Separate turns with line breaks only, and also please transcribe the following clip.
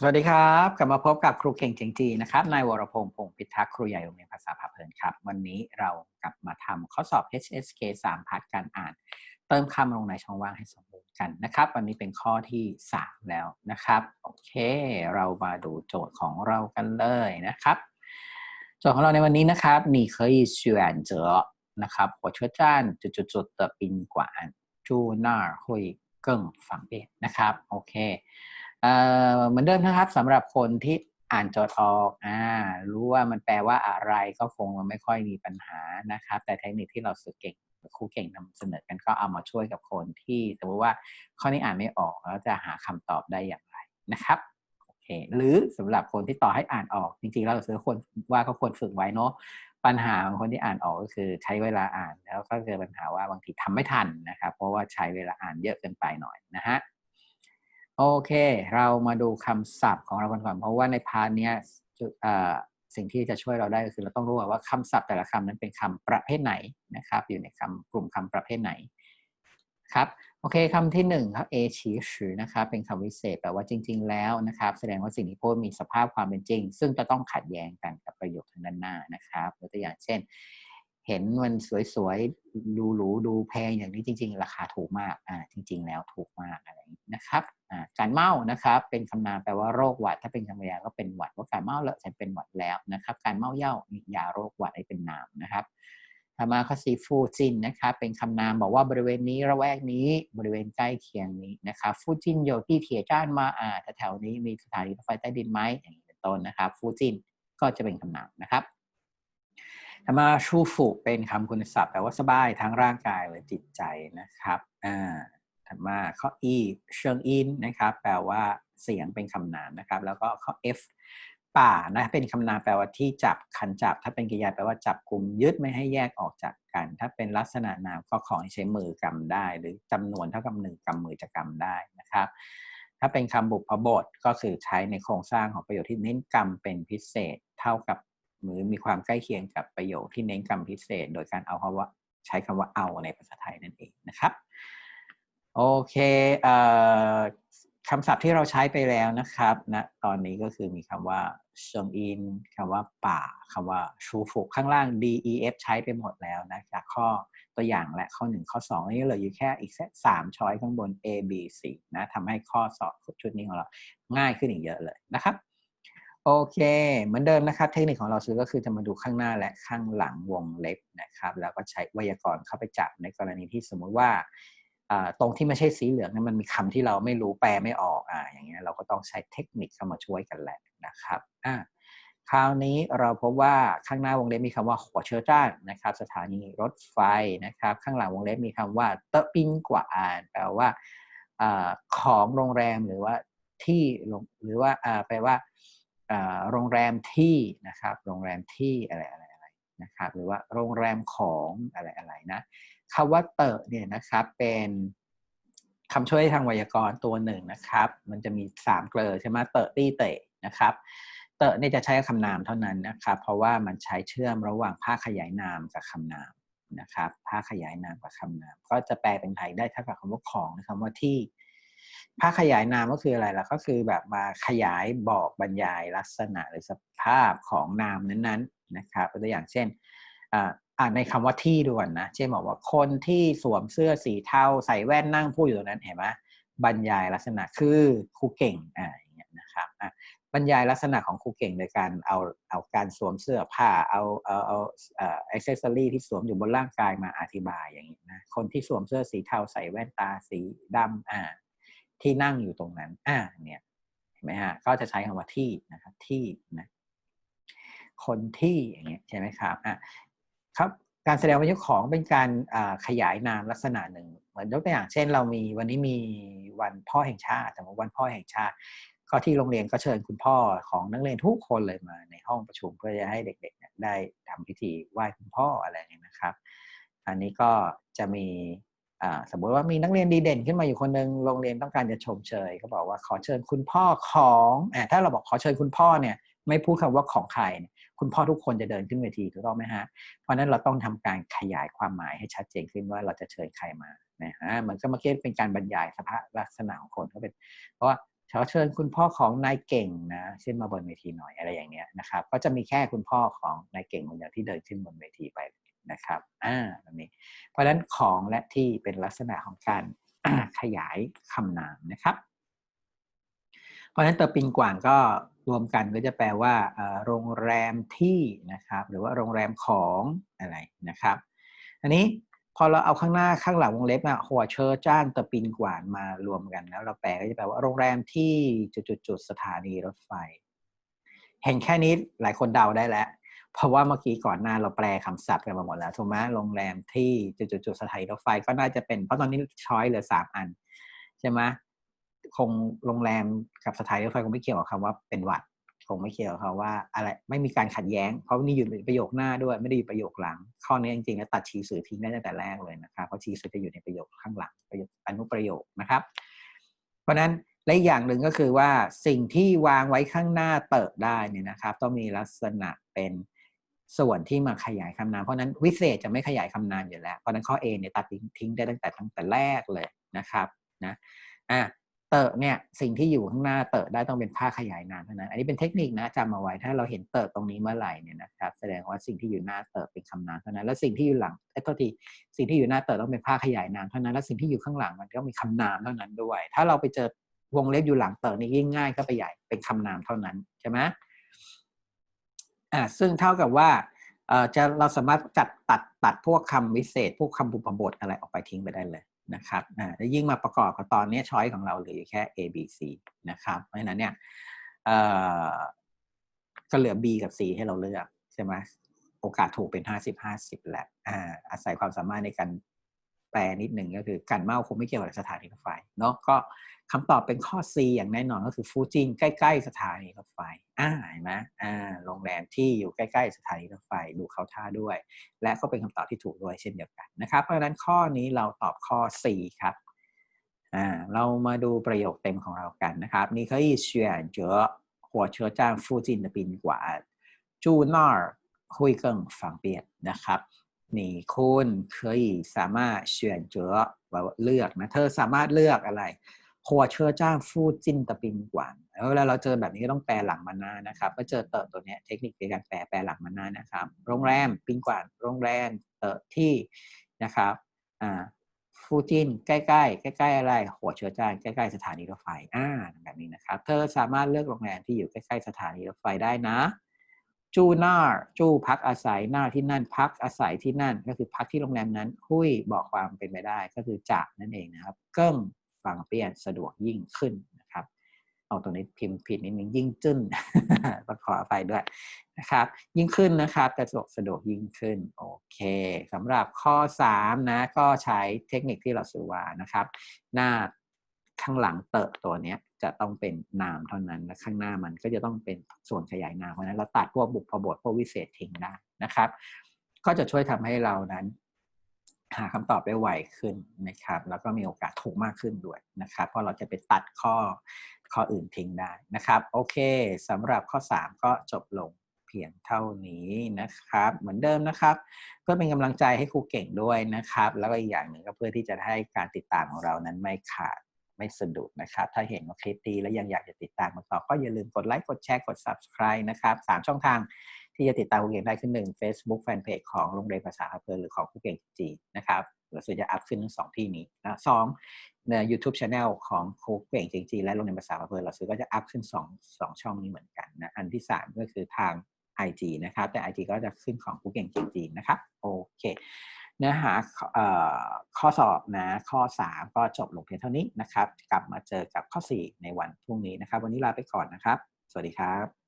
สวัสดีครับ กลับมาพบกับครูเก่งเจงจีนะครับนายวรพงษ์พงศ์พิทักษ์ครูใหญ่โรงเรียนภาษาพาเพลินครับ วันนี้เรากลับมาทำข้อสอบ HSK 3พาร์ทการอ่าน เติมคำลงในช่องว่างให้สมบูรณ์กันนะครับ วันนี้เป็นข้อที่ 3 แล้วนะครับ โอเค เรามาดูโจทย์ของเรากันเลยนะครับ โจทย์ของเราในวันนี้นะครับ你可以选择นะครับ火车站จุดๆๆ的宾馆住那儿会更方便นะครับ โอเค เหมือนเดิมนะครับสำหรับคนที่อ่านจทย์ออกอ่ารู้ว่ามันแปลว่าอะไรก็คงไม่ค่อยมีปัญหานะครับ แต่เทคนิคที่เราสึกเก่งครูเก่งนำเสนอกันก็เอามาช่วยกับคนที่สมมติว่าข้อนี้อ่านไม่ออกแล้วจะหาคำตอบได้อย่างไรนะครับโอเคหรือสำหรับคนที่ต่อให้อ่านออก จริงๆเราซื้อคนว่าก็ควรฝึกไว้เนาะปัญหาของคนที่อ่านออกก็คือใช้เวลาอ่านแล้วก็เจอปัญหาว่าบางทีทำไม่ทันนะครับ เพราะว่าใช้เวลาอ่านเยอะเกินไปหน่อยนะฮะ โอเค เรามาดูคำศัพท์ของเรากันก่อน เพราะว่าในพาร์ทเนี้ยสิ่งที่จะช่วยเราได้ก็คือเราต้องรู้ว่าคำศัพท์แต่ละคำนั้นเป็นคำประเภทไหนนะครับ อยู่ในคำกลุ่มคำประเภทไหนครับโอเคคำที่หนึ่งครับเอชีชือนะครับเป็นคำวิเศษแปลว่าจริง ๆ แล้วนะครับ แสดงว่าสิ่งที่พูดมีสภาพความเป็นจริง ซึ่งจะต้องขัดแย้งกันกับประโยคทางด้านหน้านะครับยกตัวอย่างเช่น เห็นมันสวยๆดูหรูดูแพงอย่างนี้จริง ๆ ราคาถูกมากอ่าจริง ๆ แล้วถูกมากอะไรอย่างนี้นะครับอ่าการเมานะครับ เป็นคำนามแปลว่าโรคหวัด ถ้าเป็นคำกริยาก็เป็นหวัดว่าการเมาแล้วฉันเป็นหวัดแล้วนะครับ การเมาเย่ามียาโรคหวัดให้เป็นนามนะครับธรรมาคซีฟูจินนะครับเป็นคำนามบอกว่าบริเวณนี้ระแวกนี้บริเวณใกล้เคียงนี้นะครับฟูจินโยที่เทียจ้านมาอ่าแถวนี้มีสถานีรถไฟใต้ดินไหมอย่างนี้เป็นต้นนะครับฟูจินก็จะเป็นคำนามนะครับ ธรรมาชูฟุเป็นคำคุณศัพท์แปลว่าสบายทั้งร่างกายและจิตใจนะครับอ่าธรรมาข้อ e เชิงอินนะครับ แปลว่าเสียงเป็นคำนามนะครับ แล้วก็ข้อ f ป่านะเป็นคำนามแปลว่าที่จับคันจับ ถ้าเป็นกริยาแปลว่าจับกลุ่มยึดไม่ให้แยกออกจากกัน ถ้าเป็นลักษณะนามก็ของใช้มือกำได้ หรือจำนวนเท่ากับหนึ่งกำมือจะกำได้นะครับ ถ้าเป็นคำบุพบทก็คือใช้ในโครงสร้างของประโยคที่เน้นกรรมเป็นพิเศษ เท่ากับ หรือมีความใกล้เคียงกับประโยคที่เน้นกรรมพิเศษ โดยการเอาคำว่าใช้คำว่าเอาในภาษาไทยนั่นเองนะครับโอเคเอ่อคำศัพท์ที่เราใช้ไปแล้วนะครับนะตอนนี้ก็คือมีคำว่าเชิงอินคำว่าป่าคำว่าชูฟุข้างล่าง D E F ใช้ไปหมดแล้วนะจากข้อตัวอย่างและข้อ 1 ข้อ 2 นี่เหลืออยู่แค่อีกแค่สามช้อยข้างบน A B C นะทำให้ข้อสอบชุดนี้ของเราง่ายขึ้นอีกเยอะเลยนะครับ โอเค เหมือนเดิมนะครับ เทคนิคของเราซื้อก็คือจะมาดูข้างหน้าและข้างหลังวงเล็บนะครับ แล้วก็ใช้ไวยากรณ์เข้าไปจับในกรณีที่สมมุติว่าตรงที่ไม่ใช่สีเหลืองนั้นมันมีคำที่เราไม่รู้แปลไม่ออกอ่าอย่างเงี้ยเราก็ต้องใช้เทคนิคเข้ามาช่วยกันแหละนะครับอ่าคราวนี้เราพบว่าข้างหน้าวงเล็บมีคำว่าหัวเชอร์จ้านนะครับ สถานีรถไฟนะครับ ข้างหลังวงเล็บมีคำว่าเตปิงกว่าอ่านแปลว่าของโรงแรมหรือว่าที่หรือว่าแปลว่า โรงแรมที่นะครับโรงแรมที่อะไรอะไรอะไรนะครับหรือว่าโรงแรมของอะไรอะไรนะคำว่าเตอะเนี่ยนะครับเป็นคำช่วยทางไวยากรณ์ตัวหนึ่งนะครับ มันจะมีสามเกลอใช่ไหมเตอะตี้เตะนะครับเตอะเนี่ยจะใช้คำนามเท่านั้นนะครับ เพราะว่ามันใช้เชื่อมระหว่างภาคขยายนามกับคำนามนะครับภาคขยายนามกับคำนาม ก็จะแปลเป็นไทยได้เท่ากับคำว่าของหรือคำว่าที่ ภาคขยายนามก็คืออะไรล่ะก็คือแบบมาขยายบอกบรรยายลักษณะหรือสภาพของนามนั้นๆนะครับตัวอย่างเช่นอ่าในคำว่าที่ด่วนนะเช่นบอกว่าคนที่สวมเสื้อสีเทาใส่แว่นนั่งพูดอยู่ตรงนั้นเห็นไหมบรรยายลักษณะคือครูเก่งอ่าอย่างเงี้ยนะครับอะบรรยายลักษณะของครูเก่งโดยการเอาเอาการสวมเสื้อผ้าเอาเอาเอาเอ่ออ็กเซสซอรี่ที่สวมอยู่บนร่างกายมาอธิบายอย่างนี้นะคนที่สวมเสื้อสีเทาใส่แว่นตาสีดำอ่า ที่นั่งอยู่ตรงนั้น อ่า เนี่ย เห็นไหมฮะ ก็จะใช้คำว่าที่นะครับ ที่นะ คนที่อย่างเงี้ยใช่ไหมครับ อะ ครับ การแสดงว่าเจ้าของเป็นการขยายนามลักษณะหนึ่ง เหมือนยกตัวอย่าง เช่น เรามีวันนี้มีวันพ่อแห่งชาติสมมติวันพ่อแห่งชาติ ก็ที่โรงเรียนก็เชิญคุณพ่อของนักเรียนทุกคนเลยมาในห้องประชุมเพื่อจะให้เด็กๆได้ทำพิธีไหว้คุณพ่ออะไรอย่างนี้นะครับ อันนี้ก็จะมี สมมติว่ามีนักเรียนดีเด่นขึ้นมาอยู่คนหนึ่งโรงเรียนต้องการจะชมเชยก็บอกว่าขอเชิญคุณพ่อของอถ้าเราบอกขอเชิญคุณพ่อเนี่ยไม่พูดคำว่าของใคร คุณพ่อทุกคนจะเดินขึ้นเวทีถูกต้องไหมฮะ เพราะนั้นเราต้องทำการขยายความหมายให้ชัดเจนขึ้นว่าเราจะเชิญใครมานะฮะมันก็มาเก็ตเป็นการบรรยายสภาพลักษณะของคนก็เป็น เพราะว่าขอเชิญคุณพ่อของนายเก่งนะขึ้นมาบนเวทีหน่อยอะไรอย่างเงี้ยนะครับ ก็จะมีแค่คุณพ่อของนายเก่งคนเดียวที่เดินขึ้นบนเวทีไป นะครับอ่าแบบนี้เพราะฉะนั้นของและที่เป็นลักษณะของการขยายคำนามนะครับ เพราะฉะนั้นเตอปิงกว่างก็รวมกันก็จะแปลว่าโรงแรมที่นะครับ หรือว่าโรงแรมของอะไรนะครับ อันนี้พอเราเอาข้างหน้าข้างหลังวงเล็บอะหัวเชอร์จ้านเตอปินกว่านมารวมกันแล้ว เราแปลก็จะแปลว่าโรงแรมที่จุดๆสถานีรถไฟ เห็นแค่นี้หลายคนเดาได้แล้ว เพราะว่าเมื่อกี้ก่อนหน้าเราแปลคำศัพท์กันมาหมดแล้วถูกไหมโรงแรมที่จุดๆสถานีรถไฟก็น่าจะเป็นเพราะตอนนี้ช้อยเหลือสามอันใช่ไหมคงโรงแรมกับสถานีรถไฟคงไม่เกี่ยวกับคำว่าเป็นวัดคงไม่เกี่ยวกับเขาว่าอะไรไม่มีการขัดแย้ง เพราะนี่อยู่ในประโยคหน้าด้วยไม่ได้อยู่ประโยคหลัง ข้อนี้จริงๆแล้วตัดชีสื่อทิ้งได้ตั้งแต่แรกเลยนะครับเพราะชีสื่อจะอยู่ในประโยคข้างหลังประโยคอนุประโยคนะครับ เพราะนั้นและอย่างหนึ่งก็คือว่าสิ่งที่วางไว้ข้างหน้าเติบได้เนี่ยนะครับ ต้องมีลักษณะเป็น ส่วนที่มาขยายคำนาม เพราะนั้นวิเศษจะไม่ขยายคำนามอยู่แล้ว เพราะนั้นข้อ A เนี่ยตัดทิ้งได้ตั้งแต่ตั้งแต่แรกเลยนะครับนะอะเตอะเนี่ยสิ่งที่อยู่ข้างหน้าเตอะได้ต้องเป็นผ้าขยายนามเท่านั้น อันนี้เป็นเทคนิคนะจำเอาไว้ถ้าเราเห็นเตอะตรงนี้เมื่อไหร่เนี่ยนะครับแสดงว่าสิ่งที่อยู่หน้าเตอะเป็นคำนามเท่านั้น แล้วสิ่งที่อยู่หลังไอ้ตัวทีสิ่งที่อยู่หน้าเตอะต้องเป็นผ้าขยายนามเท่านั้น แล้วสิ่งที่อยู่ข้างหลังมันก็มีคำนามเท่านั้นด้วย ถ้าเราไปเจอวงเล็บอยู่หลังเตอะนี่ยิ่งง่ายก็ไปใหญ่เป็นคำนามเท่านั้นใช่ไหม อ่าซึ่งเท่ากับว่าเอ่อจะเราสามารถจัดตัดตัดพวกคำวิเศษ พวกคำบุพบทอะไรออกไปทิ้งไปได้เลยนะครับอ่าแล้วยิ่งมาประกอบกับตอนนี้ช้อยของเราเหลืออยู่แค่ A B C นะครับ เพราะฉะนั้นเนี่ยเอ่อก็เหลือ B กับ C ให้เราเลือกใช่ไหมโอกาสถูกเป็น 50 50แหละอ่าอาศัยความสามารถในการแปลนิดหนึ่งก็คือการเมาคงไม่เกี่ยวกับสถานีรถไฟเนาะก็ คำตอบเป็นข้อ C อย่างแน่นอนก็คือฟูจินใกล้ๆสถานีรถไฟอ่าเห็นไหมอ่าโรงแรมที่อยู่ใกล้ๆสถานีรถไฟดูเขาท่าด้วย และก็เป็นคำตอบที่ถูกด้วยเช่นเดียวกันนะครับ เพราะฉะนั้นข้อนี้เราตอบข้อ C ครับอ่าเรามาดูประโยคเต็มของเรากันนะครับ你可以选择火车站附近的宾馆住那儿会更方便นะครับนี่คุณเคยสามารถเฉียนเจอเลือกนะเธอสามารถเลือกอะไร หัวเชอจ้างฟูจินตะปินกวานเวลาเราเจอแบบนี้ก็ต้องแปลหลังมาหน้านะครับเมื่อเจอเติร์ตัวนี้เทคนิคในการแปลแปลหลังมาหน้านะครับ โรงแรมปินกวานโรงแรมเติร์ที่นะครับอ่าฟูจินใกล้ๆใกล้ๆอะไร หัวเชื้อจ้างใกล้ๆสถานีรถไฟอ่าแบบนี้นะครับ เธอสามารถเลือกโรงแรมที่อยู่ใกล้ๆสถานีรถไฟได้นะ จูนาจูพักอาศัยหน้าที่นั่น พักอาศัยที่นั่น ก็คือพักที่โรงแรมนั้นคุยบอกความเป็นไปได้ก็คือจะนั่นเองนะครับ เกิ้ง ฟังเปลี่ยนสะดวกยิ่งขึ้นนะครับเอาตัวนี้พิมพ์ผิดนิดนึงยิ่งจึ้นต้องขออภัยด้วยนะครับ ยิ่งขึ้นนะครับจะสะดวกสะดวกยิ่งขึ้นโอเคสำหรับข้อ3นะก็ใช้เทคนิคที่เราสื่อว่านะครับ หน้าข้างหลังเติบตัวเนี้ยจะต้องเป็นนามเท่านั้นและข้างหน้ามันก็จะต้องเป็นส่วนขยายนามเพราะนั้นเราตัดพวกบุพบทพวกวิเศษทิ้งได้นะครับ ก็จะช่วยทำให้เรานั้น หาคำตอบได้ไวขึ้นนะครับ แล้วก็มีโอกาสถูกมากขึ้นด้วยนะครับ เพราะเราจะไปตัดข้อข้ออื่นทิ้งได้นะครับ โอเคสำหรับข้อ 3 ก็จบลงเพียงเท่านี้นะครับ เหมือนเดิมนะครับเพื่อเป็นกำลังใจให้ครูเก่งด้วยนะครับ แล้วก็อีกอย่างหนึ่งก็เพื่อที่จะให้การติดตามของเรานั้นไม่ขาดไม่สะดุดนะครับ ถ้าเห็นว่าคลิปดีแล้วยังอยากจะติดตามมาต่อก็อย่าลืมกดไลค์กดแชร์กด subscribe นะครับสามช่องทาง ที่จะติดตามครูเก่งได้คือหนึ่ง Facebook Fanpage ของโรงเรียนภาษาเพลินหรือของครูเก่งจีนะครับเราจะอัพขึ้นทั้งสองที่นี้นะสองใน YouTube Channel ของครูเก่งจริงๆและโรงเรียนภาษาเพลินเราซื้อก็จะอัพขึ้น2 2ช่องนี้เหมือนกันนะอันที่ 3 ก็คือทาง IG นะครับ แต่ IG ก็จะขึ้นของครูเก่งจริงๆนะครับโอเคเนื้อหาข้อสอบนะข้อ 3 ก็จบลงเพียงเท่านี้นะครับ กลับมาเจอกับข้อ 4 ในวันพรุ่งนี้นะครับ วันนี้ลาไปก่อนนะครับ สวัสดีครับ